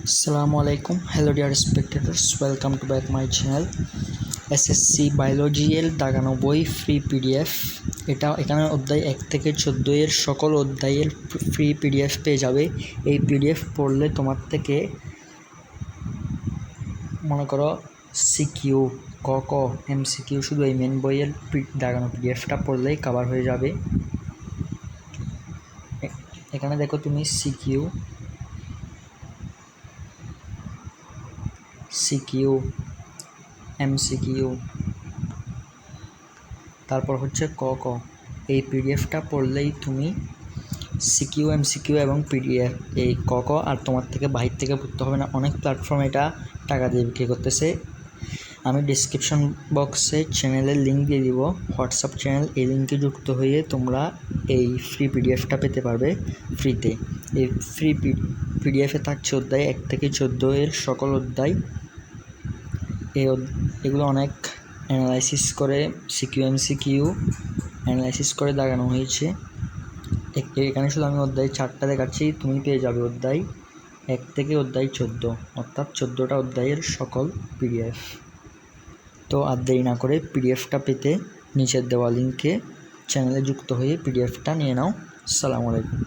Assalamu alaikum. Hello, dear spectators. Welcome to back my channel. SSC বায়োলজিএল দাগানো বই free PDF এটা এখানে অধ্যায় এক থেকে চোদ্দ এর সকল অধ্যায়ের ফ্রি পিডিএফ পেয়ে যাবে এই পিডিএফ পড়লে তোমার থেকে মনে করো সিকিউ ক ক এম সিকিউ শুধু এই মেন বইয়ের দাগানো পিডিএফটা পড়লেই কভার হয়ে যাবে এখানে দেখো তুমি সিকিউ সিকিউ, এমসিকিউ। তারপর হচ্ছে ক ক। এই পিডিএফটা পড়লেই তুমি সিকিউ, এমসিকিউ এবং পিডিএফ, এই ক ক আর তোমার থেকে বাহির থেকে পড়তে হবে না। অনেক প্ল্যাটফর্ম এটা টাকা দিয়ে বিক্রি করতেছে। আমি ডিসক্রিপশন বক্সে চ্যানেলের লিঙ্ক দিয়ে দিব। হোয়াটসঅ্যাপ চ্যানেল এই লিঙ্কে যুক্ত হয়ে তোমরা এই ফ্রি পিডিএফটা পেতে পারবে ফ্রিতে এই ফ্রি পিডিএফে থাকছে অধ্যায় এক থেকে চোদ্দ এর সকল অধ্যায়। এগুলো অনেক অ্যানালাইসিস করে সিকিউ এমসিকিউ অ্যানালাইসিস করে দাগানো হয়েছে। এখানে শুধু আমি অধ্যায় চারটা দেখাচ্ছি, তুমি পেয়ে যাবে অধ্যায় এক থেকে অধ্যায় চোদ্দ, অর্থাৎ চোদ্দোটা অধ্যায়ের সকল পিডিএফ তো আর দেরি না করে পিডিএফটা পেতে নিচের দেওয়া লিঙ্কে চ্যানেলে যুক্ত হয়ে পিডিএফটা নিয়ে নাও। সালাম আলাইকুম।